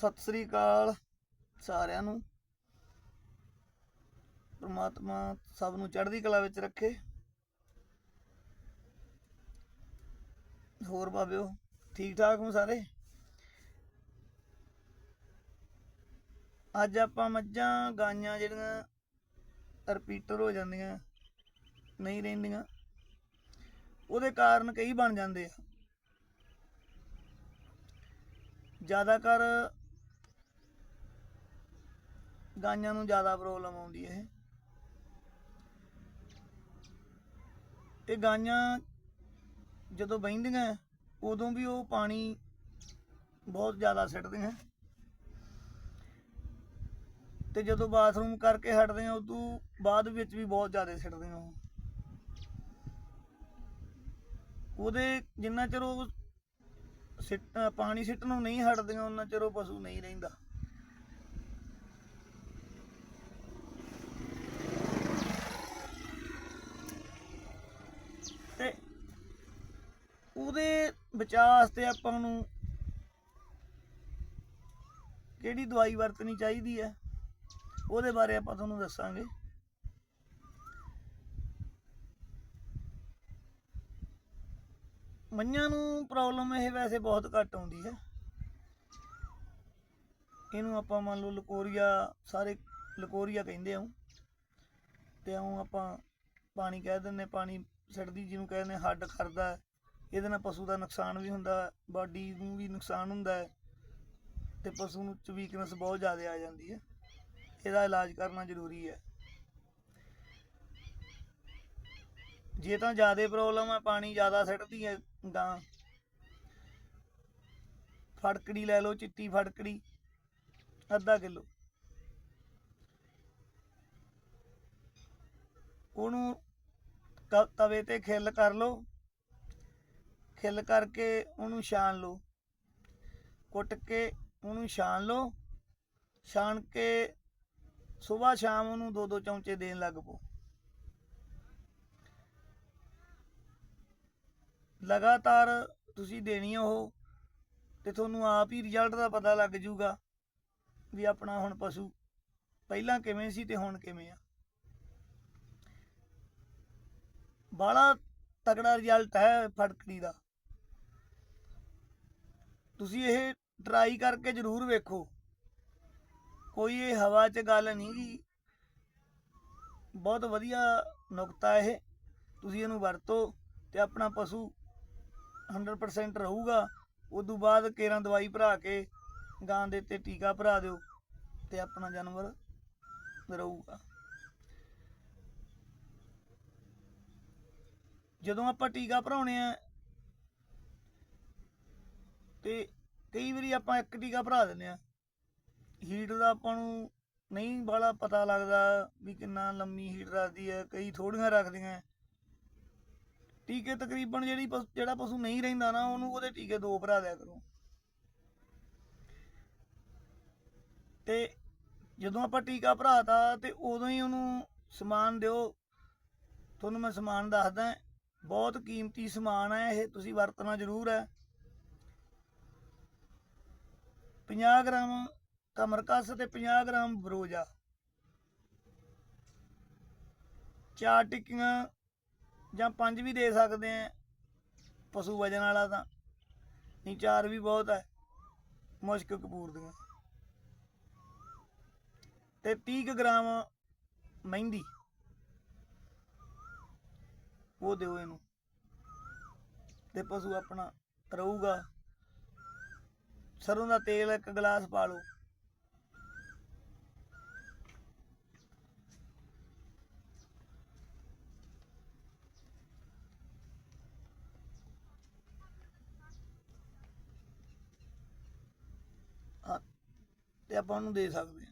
ਸਤਿ ਸ੍ਰੀ ਅਕਾਲ ਸਾਰਿਆਂ ਨੂੰ। ਪ੍ਰਮਾਤਮਾ ਸਭ ਨੂੰ ਚੜ੍ਹਦੀ ਕਲਾ ਵਿੱਚ ਰੱਖੇ। ਹੋਰ ਬਾਬਿਓ ਠੀਕ ਠਾਕ ਹੋ ਸਾਰੇ? ਅੱਜ ਆਪਾਂ ਮੱਝਾਂ, ਗਾਈਆਂ ਜਿਹੜੀਆਂ ਰਿਪੀਟਰ ਹੋ ਜਾਂਦੀਆਂ, ਨਹੀਂ ਰਹਿੰਦੀਆਂ, ਉਹਦੇ ਕਾਰਨ ਕਈ ਬਣ ਜਾਂਦੇ ਆ। ਜ਼ਿਆਦਾਤਰ ਗਾਈਆਂ ਨੂੰ ਜ਼ਿਆਦਾ ਪ੍ਰੋਬਲਮ ਆਉਂਦੀ ਹੈ ਇਹ ਗਾਈਆਂ ਜਦੋਂ ਬਹਿੰਦੀਆਂ ਉਦੋਂ ਵੀ ਉਹ ਪਾਣੀ ਬਹੁਤ ਜ਼ਿਆਦਾ ਸਿੱਟਦੀਆਂ। ਤੇ ਜਦੋਂ ਬਾਥਰੂਮ ਕਰਕੇ ਹਟਦੇ ਆ ਉਦੋਂ ਬਾਅਦ ਵਿੱਚ ਵੀ ਬਹੁਤ ਜ਼ਿਆਦਾ ਸਿੱਟਦੇ ਉਹ। ਉਹਦੇ ਜਿੰਨਾ ਚਿਰ ਉਹ ਸਿੱਟ ਅ, ਪਾਣੀ ਸਿੱਟਣੋਂ ਨਹੀਂ ਹਟਦੀਆਂ ਉਹਨਾਂ ਚਿਰ ਉਹ ਪਸ਼ੂ ਨਹੀਂ ਰਹਿੰਦਾ ਤੇ ਉਹਦੇ ਬਚਾਅ ਵਾਸਤੇ ਆਪਾਂ ਨੂੰ ਕਿਹੜੀ ਦਵਾਈ ਵਰਤਣੀ ਚਾਹੀਦੀ ਹੈ? ਉਹਦੇ ਬਾਰੇ ਆਪਾਂ ਤੁਹਾਨੂੰ ਦੱਸਾਂਗੇ। ਮੱਝਾਂ ਨੂੰ ਪ੍ਰੋਬਲਮ ਇਹ ਵੈਸੇ ਬਹੁਤ ਘੱਟ ਆਉਂਦੀ ਹੈ। ਇਹਨੂੰ ਆਪਾਂ ਮੰਨ ਲਓ ਲਕੋਰੀਆ, ਸਾਰੇ ਲਕੋਰੀਆ ਕਹਿੰਦੇ ਆ ਤੇ ਉਹ ਆਪਾਂ ਪਾਣੀ ਕਹਿ ਦਿੰਦੇ ਪਾਣੀ ਸੜਦੀ ਜਿਹਨੂੰ ਕਹਿੰਦੇ ਹੱਡ ਖਰਦਾ ਇਹਦੇ ਨਾਲ ਪਸ਼ੂ ਦਾ ਨੁਕਸਾਨ ਵੀ ਹੁੰਦਾ, ਬਾਡੀ ਨੂੰ ਵੀ ਨੁਕਸਾਨ ਹੁੰਦਾ ਹੈ ਤੇ ਪਸ਼ੂ ਨੂੰ ਚ ਵੀਕਨੈਸ ਬਹੁਤ ਜ਼ਿਆਦਾ ਆ ਜਾਂਦੀ ਹੈ। ਇਹਦਾ ਇਲਾਜ ਕਰਨਾ ਜ਼ਰੂਰੀ ਹੈ। ਜੇ ਤਾਂ ਜ਼ਿਆਦਾ ਪ੍ਰੋਬਲਮ ਹੈ ਪਾਣੀ ਜ਼ਿਆਦਾ ਸਿੱਟਦੀ ਹੈ ਗਾਂ ਫੜਕੜੀ ਲੈ ਲਓ, ਚਿੱਟੀ ਫੜਕੜੀ, ਅੱਧਾ ਕਿਲੋ। ਉਹਨੂੰ ਕ- ਤਵੇ ਤੇ ਖਿੱਲ ਕਰ ਲਓ। ਖਿੱਲ ਕਰਕੇ ਉਹਨੂੰ ਛਾਣ ਲਓ। ਕੁੱਟ ਕੇ ਉਹਨੂੰ ਛਾਣ ਲਓ। ਛਾਣ ਕੇ ਸਵੇਰ ਸ਼ਾਮ ਉਹਨੂੰ ਦੋ ਦੋ ਚਮਚੇ ਦੇਣ ਲੱਗ ਪਓ। ਲਗਾਤਾਰ ਤੁਸੀਂ ਦੇਣੀ ਉਹ ਤੇ ਤੁਹਾਨੂੰ ਆਪ ਹੀ ਰਿਜ਼ਲਟ ਦਾ ਪਤਾ ਲੱਗ ਜਾਊਗਾ ਵੀ ਆਪਣਾ ਹੁਣ ਪਸ਼ੂ ਪਹਿਲਾਂ ਕਿਵੇਂ ਸੀ ਤੇ ਹੁਣ ਕਿਵੇਂ ਆ। ਬੜਾ ਤਕੜਾ ਰਿਜ਼ਲਟ ਹੈ ਫੜਕੜੀ ਦਾ। ਤੁਸੀਂ ਇਹ ਟਰਾਈ ਕਰਕੇ ਜ਼ਰੂਰ ਵੇਖੋ। ਕੋਈ ਇਹ ਹਵਾ 'ਚ ਗੱਲ ਨਹੀਂ ਗੀ। ਬਹੁਤ ਵਧੀਆ ਨੁਕਤਾ ਇਹ। ਤੁਸੀਂ ਇਹਨੂੰ ਵਰਤੋ ਤੇ ਆਪਣਾ ਪਸ਼ੂ 100% ਰਹੂਗਾ। ਉਦੋਂ ਬਾਅਦ ਕੇਰਾਂ ਦਵਾਈ ਭਰਾ ਕੇ ਗਾਂ ਦੇ ਤੇ ਟੀਕਾ ਭਰਾ ਦਿਓ ਤੇ ਆਪਣਾ ਜਾਨਵਰ ਰਹੂਗਾ। ਜਦੋਂ ਆਪਾਂ ਟੀਕਾ ਭਰਾਉਣੇ ਆ ਤੇ ਕਈ ਵਾਰੀ ਆਪਾਂ ਇੱਕ ਟੀਕਾ ਭਰਾ ਦਿੰਦੇ ਆ ਹੀਟ ਦਾ ਆਪਾਂ ਨੂੰ ਨਹੀਂ ਬਾਲਾ ਪਤਾ ਲੱਗਦਾ ਵੀ ਕਿੰਨਾ ਲੰਮੀ ਹੀਟ ਰੱਖਦੀ ਹੈ, ਕਈ ਥੋੜੀਆਂ ਰੱਖਦੀਆਂ। ਟੀਕੇ ਤਕਰੀਬਨ ਜਿਹੜੀ ਪਸ਼ੂ- ਜਿਹੜਾ ਪਸ਼ੂ ਨਹੀਂ ਰਹਿੰਦਾ ਨਾ, ਉਹਨੂੰ ਉਹਦੇ ਟੀਕੇ ਦੋ ਭਰਾ ਦਿਆ ਕਰੋ। ਤੇ ਜਦੋਂ ਆਪਾਂ ਟੀਕਾ ਭਰਾਤਾ ਤੇ ਉਦੋਂ ਹੀ ਉਹਨੂੰ ਸਮਾਨ ਦਿਓ। ਤੁਹਾਨੂੰ ਮੈਂ ਸਮਾਨ ਦੱਸਦਾ, ਬਹੁਤ ਕੀਮਤੀ ਸਮਾਨ ਹੈ, ਇਹ ਤੁਸੀਂ ਵਰਤਣਾ ਜ਼ਰੂਰ ਹੈ। 50 ਗ੍ਰਾਮ ਕਮਰਕਸ ਤੇ 50 ਗ੍ਰਾਮ ਬਰੋਜਾ। ਚਾਰ ਟਿੱਕੀਆਂ ਜਾਂ ਪੰਜ ਵੀ ਦੇ ਸਕਦੇ ਆ, ਪਸ਼ੂ ਵਜਨ ਵਾਲਾ ਤਾਂ। ਨਹੀਂ, ਚਾਰ ਵੀ ਬਹੁਤ ਹੈ ਮੁਸ਼ਕ ਕਪੂਰ ਦੀਆਂ। ਤੇ 30 ਕੁ ਗ੍ਰਾਮ ਮਹਿੰਦੀ। ਉਹ ਦਿਓ ਇਹਨੂੰ। ਤੇ ਪਸ਼ੂ ਆਪਣਾ ਰਹੂਗਾ। ਸਰੋਂ ਦਾ ਤੇਲ ਇੱਕ ਗਲਾਸ ਪਾ ਲਓ। ਤੇ ਆਪਾਂ ਉਹਨੂੰ ਦੇ ਸਕਦੇ